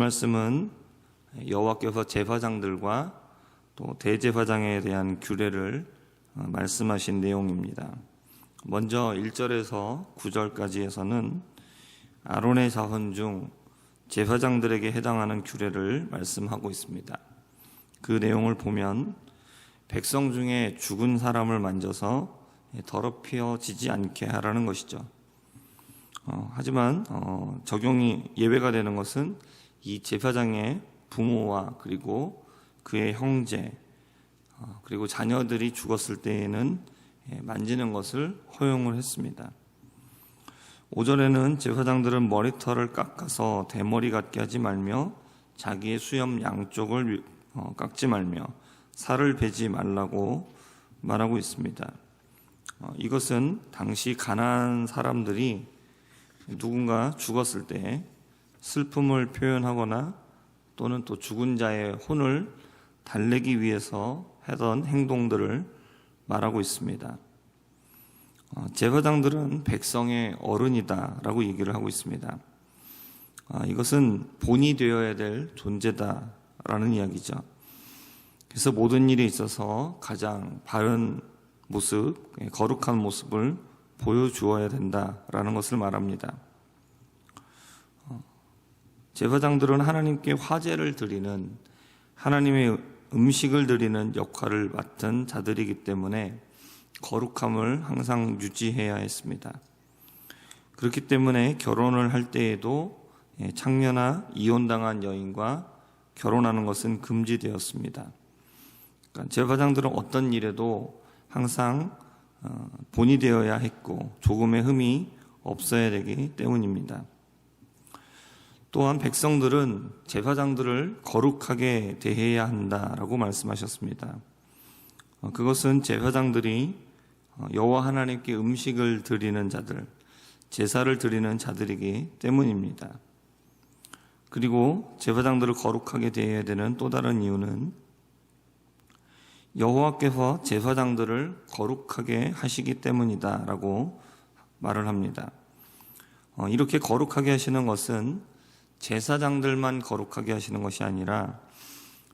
말씀은 여호와께서 제사장들과 또 대제사장에 대한 규례를 어, 말씀하신 내용입니다. 먼저 1절에서 9절까지에서는 아론의 자손 중 제사장들에게 해당하는 규례를 말씀하고 있습니다. 그 내용을 보면 백성 중에 죽은 사람을 만져서 더럽혀지지 않게 하라는 것이죠. 어, 하지만 어, 적용이 예외가 되는 것은 이 제사장의 부모와 그리고 그의 형제 어, 그리고 자녀들이 죽었을 때에는 예, 만지는 것을 허용을 했습니다. 5절에는 제사장들은 머리털을 깎아서 대머리 같게 하지 말며 자기의 수염 양쪽을 어, 깎지 말며 살을 베지 말라고 말하고 있습니다. 어, 이것은 당시 가난한 사람들이 누군가 죽었을 때 슬픔을 표현하거나 또는 또 죽은 자의 혼을 달래기 위해서 하던 행동들을 말하고 있습니다. 어, 제사장들은 백성의 어른이다라고 얘기를 하고 있습니다. 아, 이것은 본이 되어야 될 존재다라는 이야기죠. 그래서 모든 일에 있어서 가장 바른 모습, 예, 거룩한 모습을 보여주어야 된다라는 것을 말합니다. 어, 제사장들은 하나님께 화제를 드리는 하나님의 음식을 드리는 역할을 맡은 자들이기 때문에 거룩함을 항상 유지해야 했습니다. 그렇기 때문에 결혼을 할 때에도 예, 창녀나 이혼당한 여인과 결혼하는 것은 금지되었습니다. 그러니까 제사장들은 어떤 일에도 항상 어, 본이 되어야 했고 조금의 흠이 없어야 되기 때문입니다. 또한 백성들은 제사장들을 거룩하게 대해야 한다라고 말씀하셨습니다. 어, 그것은 제사장들이 어, 여호와 하나님께 음식을 드리는 자들, 제사를 드리는 자들이기 때문입니다. 그리고 제사장들을 거룩하게 대해야 되는 또 다른 이유는 여호와께서 제사장들을 거룩하게 하시기 때문이다라고 말을 합니다. 어, 이렇게 거룩하게 하시는 것은 제사장들만 거룩하게 하시는 것이 아니라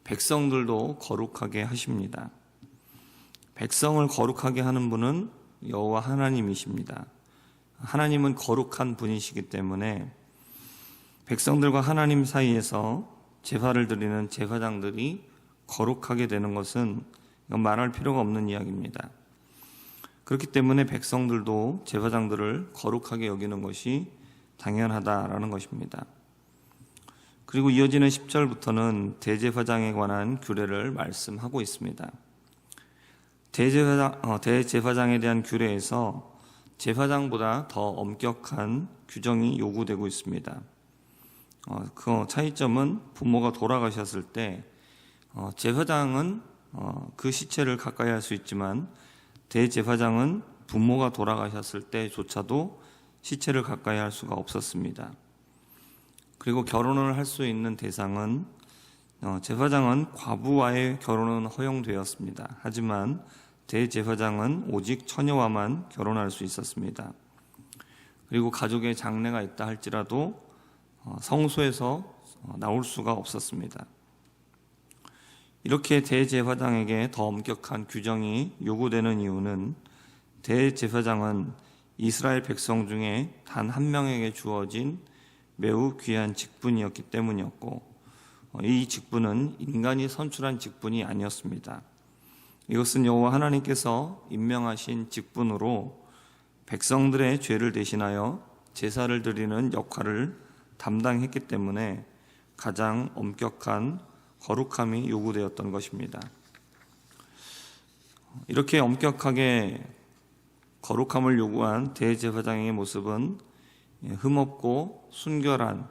백성들도 거룩하게 하십니다. 백성을 거룩하게 하는 분은 여호와 하나님이십니다. 하나님은 거룩한 분이시기 때문에 백성들과 하나님 사이에서 제사를 드리는 제사장들이 거룩하게 되는 것은 말할 필요가 없는 이야기입니다. 그렇기 때문에 백성들도 제사장들을 거룩하게 여기는 것이 당연하다라는 것입니다. 그리고 이어지는 10절부터는 대제사장에 관한 규례를 말씀하고 있습니다. 대제사장, 어, 대제사장에 대한 규례에서 제사장보다 더 엄격한 규정이 요구되고 있습니다. 어, 그 차이점은 부모가 돌아가셨을 때 어, 제사장은 어, 그 시체를 가까이 할 수 있지만 대제사장은 부모가 돌아가셨을 때조차도 시체를 가까이 할 수가 없었습니다. 그리고 결혼을 할 수 있는 대상은 어, 제사장은 과부와의 결혼은 허용되었습니다. 하지만 대제사장은 오직 처녀와만 결혼할 수 있었습니다. 그리고 가족의 장례가 있다 할지라도 어, 성소에서 어, 나올 수가 없었습니다. 이렇게 대제사장에게 더 엄격한 규정이 요구되는 이유는 대제사장은 이스라엘 백성 중에 단 한 명에게 주어진 매우 귀한 직분이었기 때문이었고 어, 이 직분은 인간이 선출한 직분이 아니었습니다. 이것은 여호와 하나님께서 임명하신 직분으로 백성들의 죄를 대신하여 제사를 드리는 역할을 담당했기 때문에 가장 엄격한 거룩함이 요구되었던 것입니다. 이렇게 엄격하게 거룩함을 요구한 대제사장의 모습은 흠없고 순결한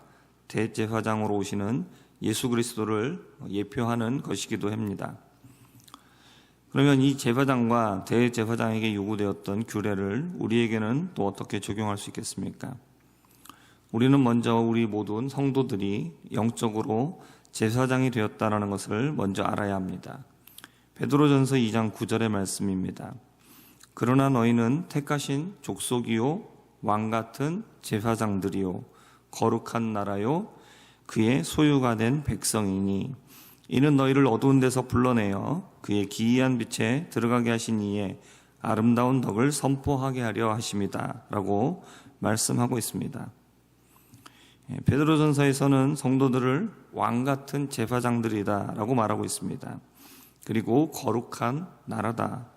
대제사장으로 오시는 예수 그리스도를 예표하는 것이기도 합니다. 그러면 이 제사장과 대제사장에게 요구되었던 규례를 우리에게는 또 어떻게 적용할 수 있겠습니까? 우리는 먼저 우리 모든 성도들이 영적으로 제사장이 되었다라는 것을 먼저 알아야 합니다. 베드로전서 2장 9절의 말씀입니다. 그러나 너희는 택하신 족속이요 왕 같은 제사장들이요 거룩한 나라요 그의 소유가 된 백성이니 이는 너희를 어두운 데서 불러내어 그의 기이한 빛에 들어가게 하신 이에 아름다운 덕을 선포하게 하려 하심이다라고 말씀하고 있습니다. 예, 베드로전서에서는 성도들을 왕 같은 제사장들이다라고 말하고 있습니다. 그리고 거룩한 나라다.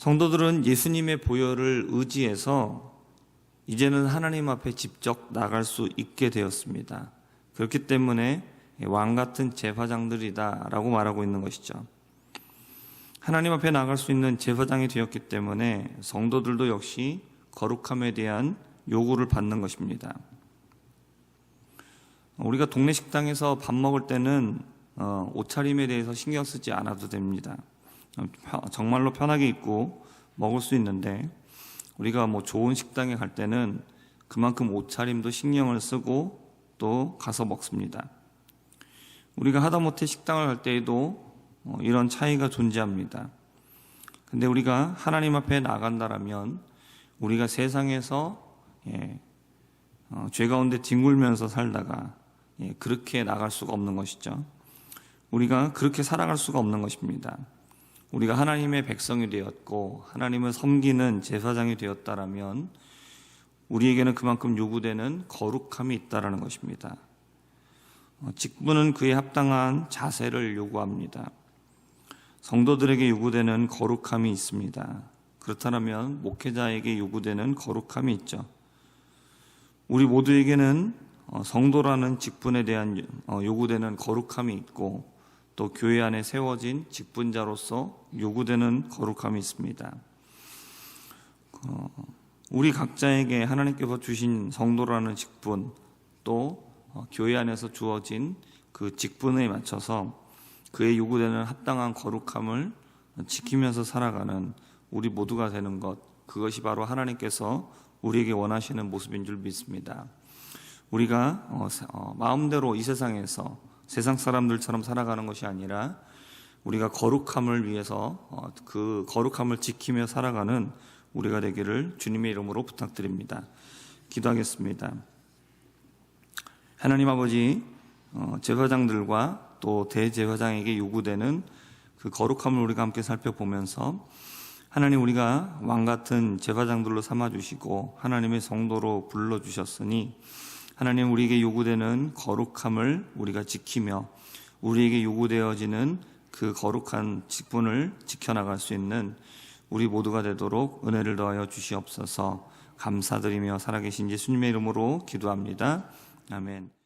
성도들은 예수님의 보혈을 의지해서 이제는 하나님 앞에 직접 나갈 수 있게 되었습니다. 그렇기 때문에 왕 같은 제사장들이다라고 말하고 있는 것이죠. 하나님 앞에 나갈 수 있는 제사장이 되었기 때문에 성도들도 역시 거룩함에 대한 요구를 받는 것입니다. 우리가 동네 식당에서 밥 먹을 때는 어, 옷차림에 대해서 신경 쓰지 않아도 됩니다. 정말로 편하게 입고 먹을 수 있는데 우리가 뭐 좋은 식당에 갈 때는 그만큼 옷차림도 신경을 쓰고 또 가서 먹습니다. 우리가 하다못해 식당을 갈 때에도 어, 이런 차이가 존재합니다. 근데 우리가 하나님 앞에 나간다라면 우리가 세상에서 예, 어, 죄 가운데 뒹굴면서 살다가 예, 그렇게 나갈 수가 없는 것이죠. 우리가 그렇게 살아갈 수가 없는 것입니다. 우리가 하나님의 백성이 되었고 하나님을 섬기는 제사장이 되었다라면 우리에게는 그만큼 요구되는 거룩함이 있다라는 것입니다. 어, 직분은 그에 합당한 자세를 요구합니다. 성도들에게 요구되는 거룩함이 있습니다. 그렇다면 목회자에게 요구되는 거룩함이 있죠. 우리 모두에게는 어, 성도라는 직분에 대한 어, 요구되는 거룩함이 있고 또 교회 안에 세워진 직분자로서 요구되는 거룩함이 있습니다. 어, 우리 각자에게 하나님께서 주신 성도라는 직분 또 어, 교회 안에서 주어진 그 직분에 맞춰서 그의 요구되는 합당한 거룩함을 지키면서 살아가는 우리 모두가 되는 것 그것이 바로 하나님께서 우리에게 원하시는 모습인 줄 믿습니다. 우리가 어, 마음대로 이 세상에서 세상 사람들처럼 살아가는 것이 아니라 우리가 거룩함을 위해서 어, 그 거룩함을 지키며 살아가는 우리가 되기를 주님의 이름으로 부탁드립니다. 기도하겠습니다. 하나님 아버지 어, 제사장들과 또 대제사장에게 요구되는 그 거룩함을 우리가 함께 살펴보면서 하나님 우리가 왕 같은 제사장들로 삼아 주시고 하나님의 성도로 불러 주셨으니 하나님 우리에게 요구되는 거룩함을 우리가 지키며 우리에게 요구되어지는 그 거룩한 직분을 지켜나갈 수 있는 우리 모두가 되도록 은혜를 더하여 주시옵소서 감사드리며 살아계신 예수님의 이름으로 기도합니다. 아멘.